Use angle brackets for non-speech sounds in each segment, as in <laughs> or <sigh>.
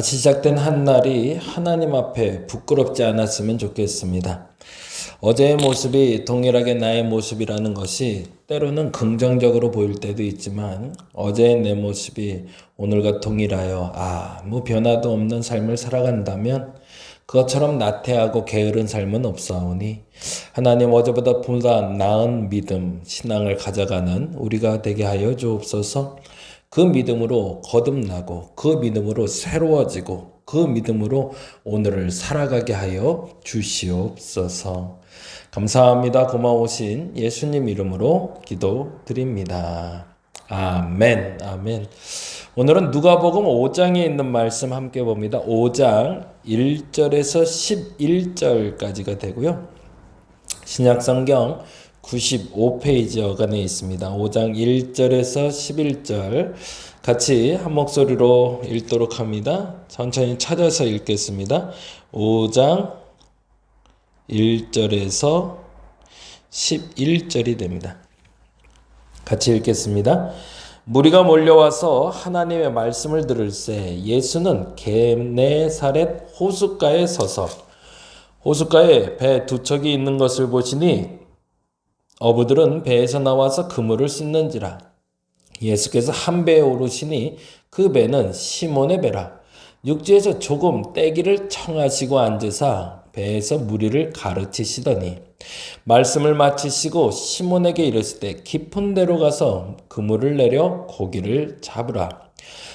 다시 시작된 한 날이 하나님 앞에 부끄럽지 않았으면 좋겠습니다. 어제의 모습이 동일하게 나의 모습이라는 것이 때로는 긍정적으로 보일 때도 있지만 어제의 내 모습이 오늘과 동일하여 아무 변화도 없는 삶을 살아간다면 그것처럼 나태하고 게으른 삶은 없사오니 하나님 어제보다 보다 나은 믿음, 신앙을 가져가는 우리가 되게 하여 주옵소서 그 믿음으로 거듭나고 그 믿음으로 새로워지고 그 믿음으로 오늘을 살아가게 하여 주시옵소서. 감사합니다. 고마우신 예수님 이름으로 기도드립니다. 아멘. 아멘. 오늘은 누가복음 5장에 있는 말씀 함께 봅니다. 5장 1절에서 11절까지가 되고요. 신약 성경 95페이지 어간에 있습니다. 5장 1절에서 11절 같이 한 목소리로 읽도록 합니다. 천천히 찾아서 읽겠습니다. 5장 1절에서 11절이 됩니다. 같이 읽겠습니다. 무리가 몰려와서 하나님의 말씀을 들을새 예수는 게네사렛 호숫가에 서서 호숫가에 배 두 척이 있는 것을 보시니 어부들은 배에서 나와서 그물을 씻는지라. 예수께서 한 배에 오르시니 그 배는 시몬의 배라. 육지에서 조금 떼기를 청하시고 앉으사 배에서 무리를 가르치시더니 말씀을 마치시고 시몬에게 이르실 때 깊은 데로 가서 그물을 내려 고기를 잡으라.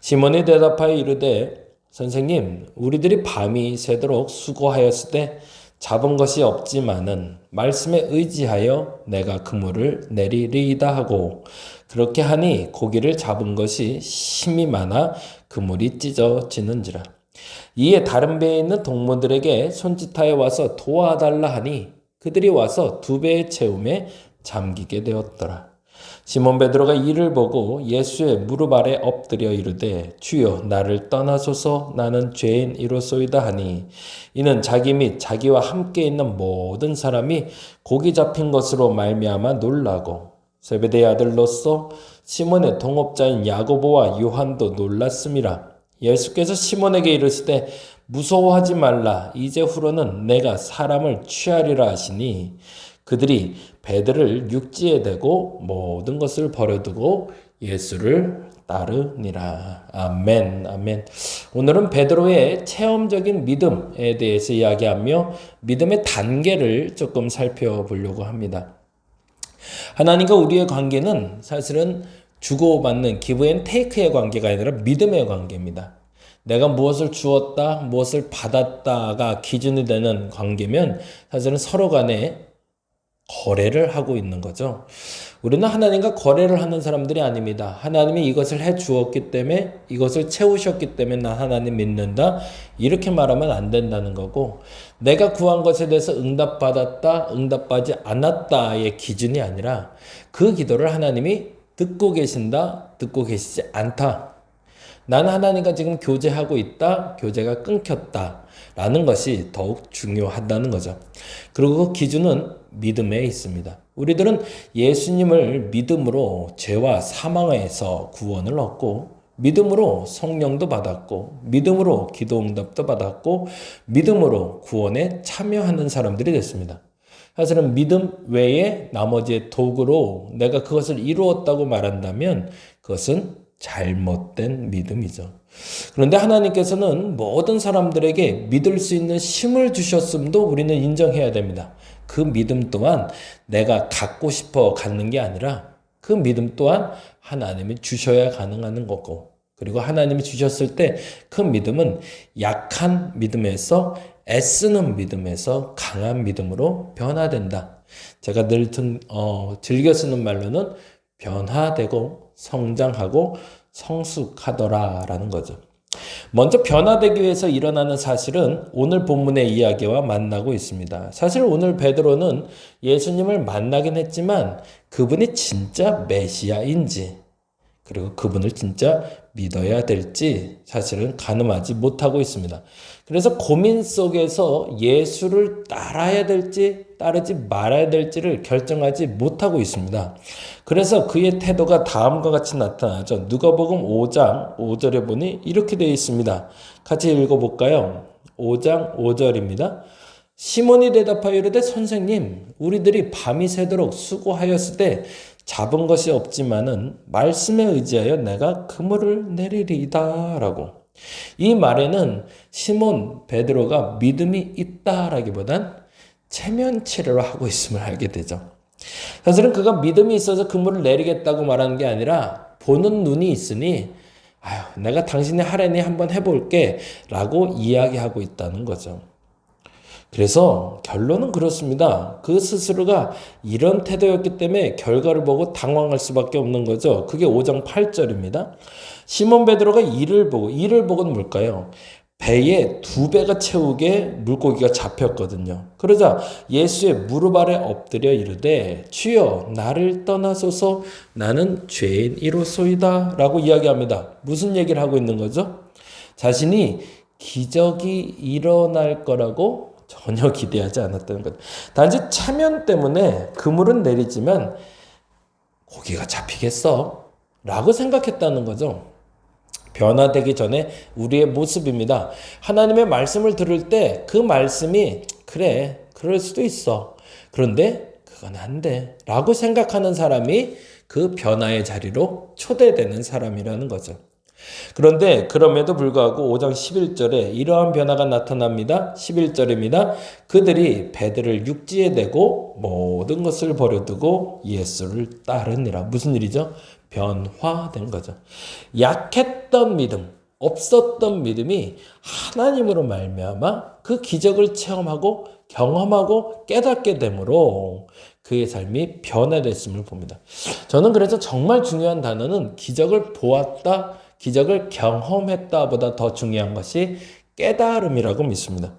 시몬이 대답하여 이르되 선생님 우리들이 밤이 새도록 수고하였을 때 잡은 것이 없지만은 말씀에 의지하여 내가 그물을 내리리이다 하고 그렇게 하니 고기를 잡은 것이 심이 많아 그물이 찢어지는지라 이에 다른 배에 있는 동무들에게 손짓하여 와서 도와달라 하니 그들이 와서 두 배의 채움에 잠기게 되었더라. 시몬 베드로가 이를 보고 예수의 무릎 아래 엎드려 이르되 주여 나를 떠나소서. 나는 죄인이로소이다 하니 이는 자기 및 자기와 함께 있는 모든 사람이 고기 잡힌 것으로 말미암아 놀라고 세베대의 아들로서 시몬의 동업자인 야고보와 요한도 놀랐음이라 예수께서 시몬에게 이르시되 무서워하지 말라. 이제 후로는 내가 사람을 취하리라 하시니 그들이 배들을 육지에 대고 모든 것을 버려두고 예수를 따르니라. 아멘, 아멘. 오늘은 베드로의 체험적인 믿음에 대해서 이야기하며 믿음의 단계를 조금 살펴보려고 합니다. 하나님과 우리의 관계는 사실은 주고받는 기브 앤 테이크의 관계가 아니라 믿음의 관계입니다. 내가 무엇을 주었다, 무엇을 받았다가 기준이 되는 관계면 사실은 서로 간에 거래를 하고 있는 거죠. 우리는 하나님과 거래를 하는 사람들이 아닙니다. 하나님이 이것을 해 주었기 때문에 이것을 채우셨기 때문에 나 하나님 믿는다. 이렇게 말하면 안 된다는 거고 내가 구한 것에 대해서 응답받았다, 응답받지 않았다의 기준이 아니라 그 기도를 하나님이 듣고 계신다, 듣고 계시지 않다. 나는 하나님과 지금 교제하고 있다, 교제가 끊겼다. 라는 것이 더욱 중요하다는 거죠. 그리고 그 기준은 믿음에 있습니다. 우리들은 예수님을 믿음으로 죄와 사망에서 구원을 얻고 믿음으로 성령도 받았고 믿음으로 기도 응답도 받았고 믿음으로 구원에 참여하는 사람들이 됐습니다. 사실은 믿음 외에 나머지의 도구로 내가 그것을 이루었다고 말한다면 그것은 잘못된 믿음이죠. 그런데 하나님께서는 모든 사람들에게 믿을 수 있는 힘을 주셨음도 우리는 인정해야 됩니다. 그 믿음 또한 내가 갖고 싶어 갖는 게 아니라 그 믿음 또한 하나님이 주셔야 가능한 거고 그리고 하나님이 주셨을 때 그 믿음은 약한 믿음에서 애쓰는 믿음에서 강한 믿음으로 변화된다. 제가 늘 어, 즐겨 쓰는 말로는 변화되고 성장하고 성숙하더라라는 거죠. 먼저 변화되기 위해서 일어나는 사실은 오늘 본문의 이야기와 만나고 있습니다. 사실 오늘 베드로는 예수님을 만나긴 했지만 그분이 진짜 메시아인지 그리고 그분을 진짜 믿어야 될지 사실은 가늠하지 못하고 있습니다. 그래서 고민 속에서 예수를 따라야 될지 따르지 말아야 될지를 결정하지 못하고 있습니다. 그래서 그의 태도가 다음과 같이 나타나죠. 누가복음 5장 5절에 보니 이렇게 되어 있습니다. 같이 읽어 볼까요? 5장 5절입니다. 시몬이 대답하여 이르되 선생님 우리들이 밤이 새도록 수고하였을 때 잡은 것이 없지만은 말씀에 의지하여 내가 그물을 내리리이다라고 이 말에는 시몬 베드로가 믿음이 있다라기보단 체면치레로 하고 있음을 알게 되죠. 사실은 그가 믿음이 있어서 그물을 내리겠다고 말하는 게 아니라 보는 눈이 있으니 아유 내가 당신의 하래니 한번 해볼게 라고 이야기하고 있다는 거죠. 그래서 결론은 그렇습니다. 그 스스로가 이런 태도였기 때문에 결과를 보고 당황할 수밖에 없는 거죠. 그게 5장 8절입니다. 시몬 베드로가 이를 보고 이를 보고는 뭘까요? 배에 두 배가 채우게 물고기가 잡혔거든요. 그러자 예수의 무릎 아래 엎드려 이르되 주여 나를 떠나소서 나는 죄인이로소이다라고 이야기합니다. 무슨 얘기를 하고 있는 거죠? 자신이 기적이 일어날 거라고 전혀 <laughs> 기대하지 않았다는 것. 단지 체면 때문에 그물은 내리지만 고기가 잡히겠어? 라고 생각했다는 거죠. 변화되기 전에 우리의 모습입니다. 하나님의 말씀을 들을 때 그 말씀이 그래, 그럴 수도 있어. 그런데 그건 안 돼. 라고 생각하는 사람이 그 변화의 자리로 초대되는 사람이라는 거죠. 그런데 그럼에도 불구하고 5장 11절에 이러한 변화가 나타납니다. 11절입니다. 그들이 배들을 육지에 대고 모든 것을 버려두고 예수를 따르니라. 무슨 일이죠? 변화된 거죠. 약했던 믿음, 없었던 믿음이 하나님으로 말미암아 그 기적을 체험하고 경험하고 깨닫게 되므로 그의 삶이 변화됐음을 봅니다. 저는 그래서 정말 중요한 단어는 기적을 보았다, 기적을 경험했다보다 더 중요한 것이 깨달음이라고 믿습니다.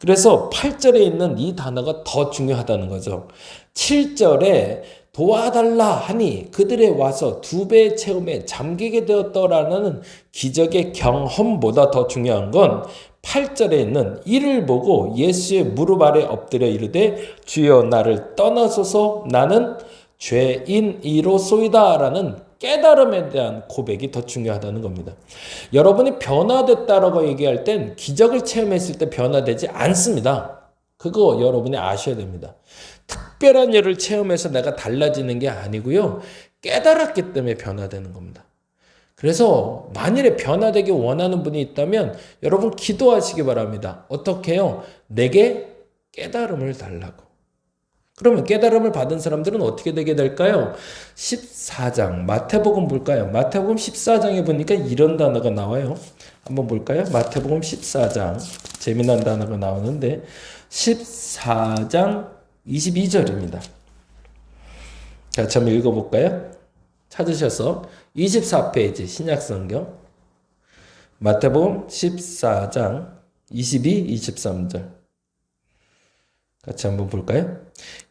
그래서 8절에 있는 이 단어가 더 중요하다는 거죠. 7절에 도와달라 하니 그들의 와서 두 배의 체험에 잠기게 되었더라는 기적의 경험보다 더 중요한 건 8절에 있는 이를 보고 예수의 무릎 아래 엎드려 이르되 주여 나를 떠나소서 나는 죄인이로소이다라는 깨달음에 대한 고백이 더 중요하다는 겁니다. 여러분이 변화됐다라고 얘기할 땐 기적을 체험했을 때 변화되지 않습니다. 그거 여러분이 아셔야 됩니다. 특별한 일을 체험해서 내가 달라지는 게 아니고요. 깨달았기 때문에 변화되는 겁니다. 그래서 만일에 변화되기 원하는 분이 있다면 여러분 기도하시기 바랍니다. 어떻게요? 내게 깨달음을 달라고. 그러면 깨달음을 받은 사람들은 어떻게 되게 될까요? 14장 마태복음 볼까요? 마태복음 14장에 보니까 이런 단어가 나와요. 한번 볼까요? 마태복음 14장 재미난 단어가 나오는데 14장 22절입니다. 같이 한번 읽어볼까요? 찾으셔서 24페이지 신약성경 마태복음 14장 22, 23절 같이 한번 볼까요?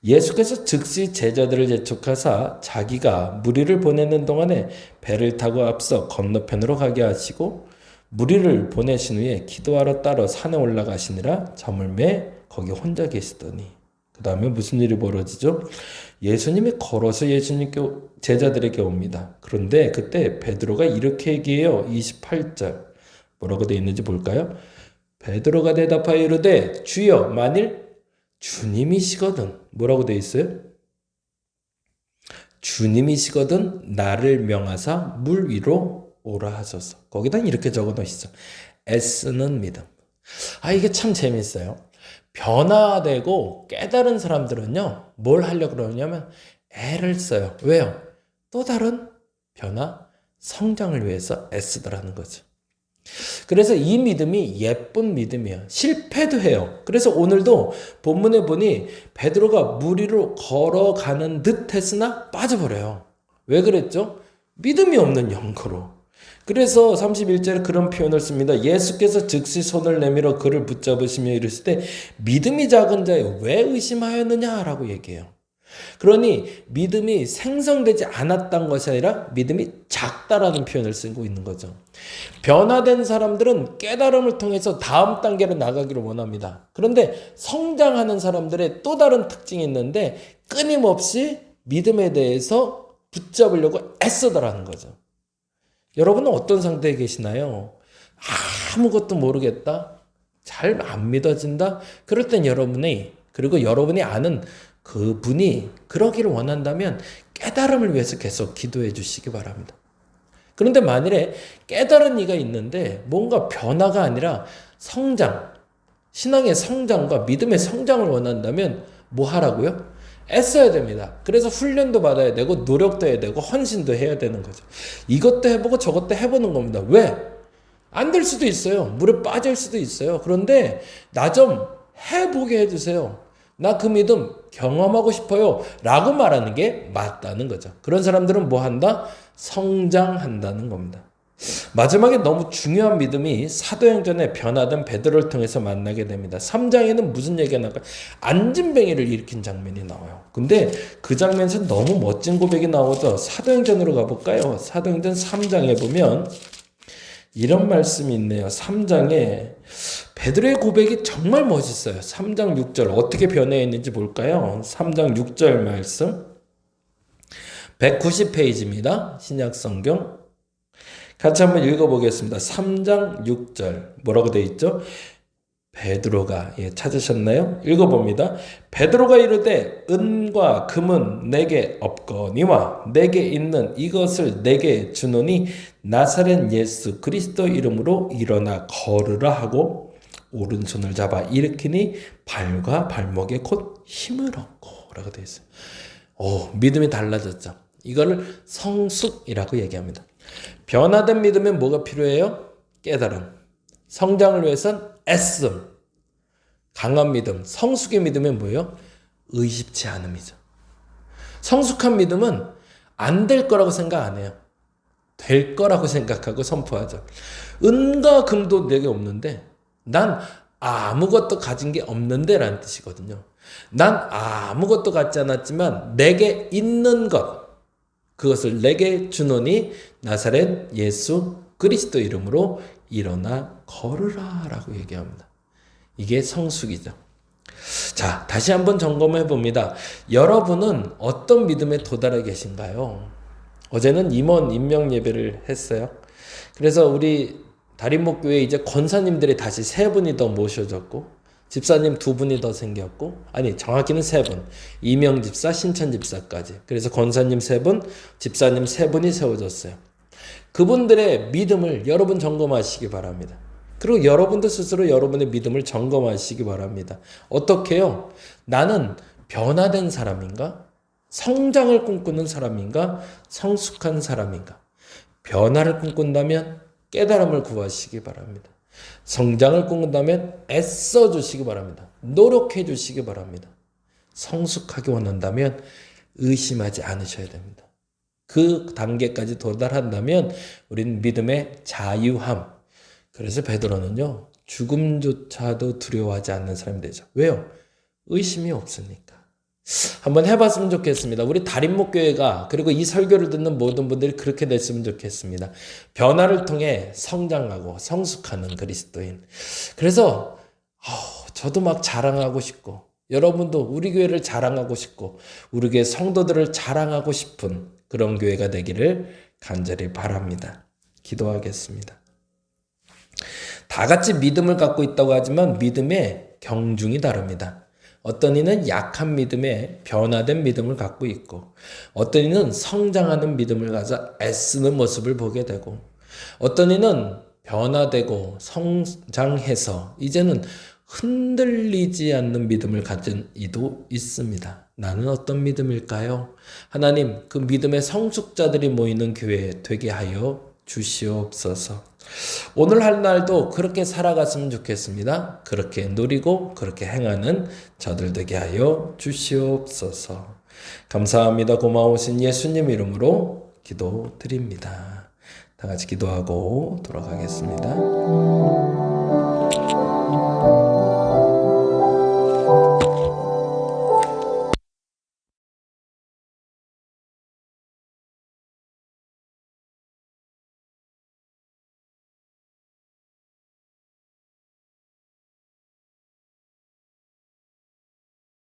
예수께서 즉시 제자들을 재촉하사 자기가 무리를 보내는 동안에 배를 타고 앞서 건너편으로 가게 하시고 무리를 보내신 후에 기도하러 따로 산에 올라가시니라 잠을 매 거기 혼자 계시더니 그 다음에 무슨 일이 벌어지죠? 예수님이 걸어서 예수님 제자들에게 옵니다. 그런데 그때 베드로가 이렇게 얘기해요. 28절 뭐라고 되어 있는지 볼까요? 베드로가 대답하여 이르되 주여 만일 주님이시거든 뭐라고 되어 있어요? 주님이시거든 나를 명하사 물 위로 오라 하소서. 거기다 이렇게 적어 놓으시죠. 애쓰는 믿음. 아 이게 참 재밌어요. 변화되고 깨달은 사람들은요, 뭘 하려고 그러냐면 애를 써요. 왜요? 또 다른 변화, 성장을 위해서 애쓰더라는 거죠. 그래서 이 믿음이 예쁜 믿음이에요. 실패도 해요. 그래서 오늘도 본문에 보니 베드로가 물 위로 걸어가는 듯 했으나 빠져버려요. 왜 그랬죠? 믿음이 없는 영거로. 그래서 31절에 그런 표현을 씁니다. 예수께서 즉시 손을 내밀어 그를 붙잡으시며 이르실 때 믿음이 작은 자여 왜 의심하였느냐라고 얘기해요. 그러니 믿음이 생성되지 않았던 것이 아니라 믿음이 작다라는 표현을 쓰고 있는 거죠. 변화된 사람들은 깨달음을 통해서 다음 단계로 나가기를 원합니다. 그런데 성장하는 사람들의 또 다른 특징이 있는데 끊임없이 믿음에 대해서 붙잡으려고 애쓰더라는 거죠. 여러분은 어떤 상태에 계시나요? 아무것도 모르겠다? 잘 안 믿어진다? 그럴 땐 여러분이, 그리고 여러분이 아는 그 분이 그러기를 원한다면 깨달음을 위해서 계속 기도해 주시기 바랍니다. 그런데 만일에 깨달은 이가 있는데 뭔가 변화가 아니라 성장, 신앙의 성장과 믿음의 성장을 원한다면 뭐 하라고요? 애써야 됩니다. 그래서 훈련도 받아야 되고 노력도 해야 되고 헌신도 해야 되는 거죠. 이것도 해보고 저것도 해보는 겁니다. 왜? 안 될 수도 있어요. 물에 빠질 수도 있어요. 그런데 나 좀 해보게 해주세요. 나 그 믿음 경험하고 싶어요. 라고 말하는 게 맞다는 거죠. 그런 사람들은 뭐 한다? 성장한다는 겁니다. 마지막에 너무 중요한 믿음이 사도행전에 변화된 베드로를 통해서 만나게 됩니다. 3장에는 무슨 얘기가 나올까? 안진뱅이를 일으킨 장면이 나와요. 근데 그 장면에서 너무 멋진 고백이 나오죠. 사도행전으로 가볼까요? 사도행전 3장에 보면 이런 말씀이 있네요. 3장에 베드로의 고백이 정말 멋있어요. 3장 6절 어떻게 변해 있는지 볼까요? 3장 6절 말씀 190페이지입니다. 신약 성경 같이 한번 읽어보겠습니다. 3장 6절 뭐라고 되어 있죠? 베드로가 예, 찾으셨나요? 읽어봅니다. 베드로가 이르되 은과 금은 내게 없거니와 내게 있는 이것을 내게 주노니 나사렛 예수 그리스도 이름으로 일어나 걸으라 하고 오른손을 잡아 일으키니 발과 발목에 곧 힘을 얻고 라고 되어 있어요. 오, 믿음이 달라졌죠. 이거를 성숙이라고 얘기합니다. 변화된 믿음에 뭐가 필요해요? 깨달음. 성장을 위해선 애씀. 강한 믿음. 성숙의 믿음은 뭐예요? 의심치 않음이죠. 성숙한 믿음은 안 될 거라고 생각 안 해요. 될 거라고 생각하고 선포하죠. 은과 금도 내게 없는데 난 아무것도 가진 게 없는데 라는 뜻이거든요. 난 아무것도 갖지 않았지만 내게 있는 것, 그것을 내게 주노니 나사렛 예수 그리스도 이름으로 일어나 걸으라 라고 얘기합니다. 이게 성숙이죠. 자, 다시 한번 점검해 봅니다. 여러분은 어떤 믿음에 도달해 계신가요? 어제는 임원 임명 예배를 했어요. 그래서 우리 다림목교회 이제 권사님들이 다시 세 분이 더 모셔졌고 집사님 두 분이 더 생겼고 아니 정확히는 세 분. 이명 집사, 신천 집사까지. 그래서 권사님 세 분, 집사님 세 분이 세워졌어요. 그분들의 믿음을 여러분 점검하시기 바랍니다. 그리고 여러분도 스스로 여러분의 믿음을 점검하시기 바랍니다. 어떻게요? 나는 변화된 사람인가? 성장을 꿈꾸는 사람인가? 성숙한 사람인가? 변화를 꿈꾼다면 깨달음을 구하시기 바랍니다. 성장을 꿈꾼다면 애써 주시기 바랍니다. 노력해 주시기 바랍니다. 성숙하게 원한다면 의심하지 않으셔야 됩니다. 그 단계까지 도달한다면 우리는 믿음의 자유함. 그래서 베드로는요. 죽음조차도 두려워하지 않는 사람이 되죠. 왜요? 의심이 없으니까. 한번 해봤으면 좋겠습니다. 우리 다림목교회가 그리고 이 설교를 듣는 모든 분들이 그렇게 됐으면 좋겠습니다. 변화를 통해 성장하고 성숙하는 그리스도인. 그래서 어, 저도 막 자랑하고 싶고 여러분도 우리 교회를 자랑하고 싶고 우리 교회 성도들을 자랑하고 싶은 그런 교회가 되기를 간절히 바랍니다. 기도하겠습니다. 다 같이 믿음을 갖고 있다고 하지만 믿음의 경중이 다릅니다. 어떤 이는 약한 믿음에 변화된 믿음을 갖고 있고, 어떤 이는 성장하는 믿음을 가져 애쓰는 모습을 보게 되고, 어떤 이는 변화되고 성장해서 이제는 흔들리지 않는 믿음을 가진 이도 있습니다. 나는 어떤 믿음일까요? 하나님, 그 믿음의 성숙자들이 모이는 교회 되게 하여 주시옵소서. 오늘 할 날도 그렇게 살아갔으면 좋겠습니다. 그렇게 누리고 그렇게 행하는 저들 되게 하여 주시옵소서. 감사합니다. 고마우신 예수님 이름으로 기도드립니다. 다 같이 기도하고 돌아가겠습니다.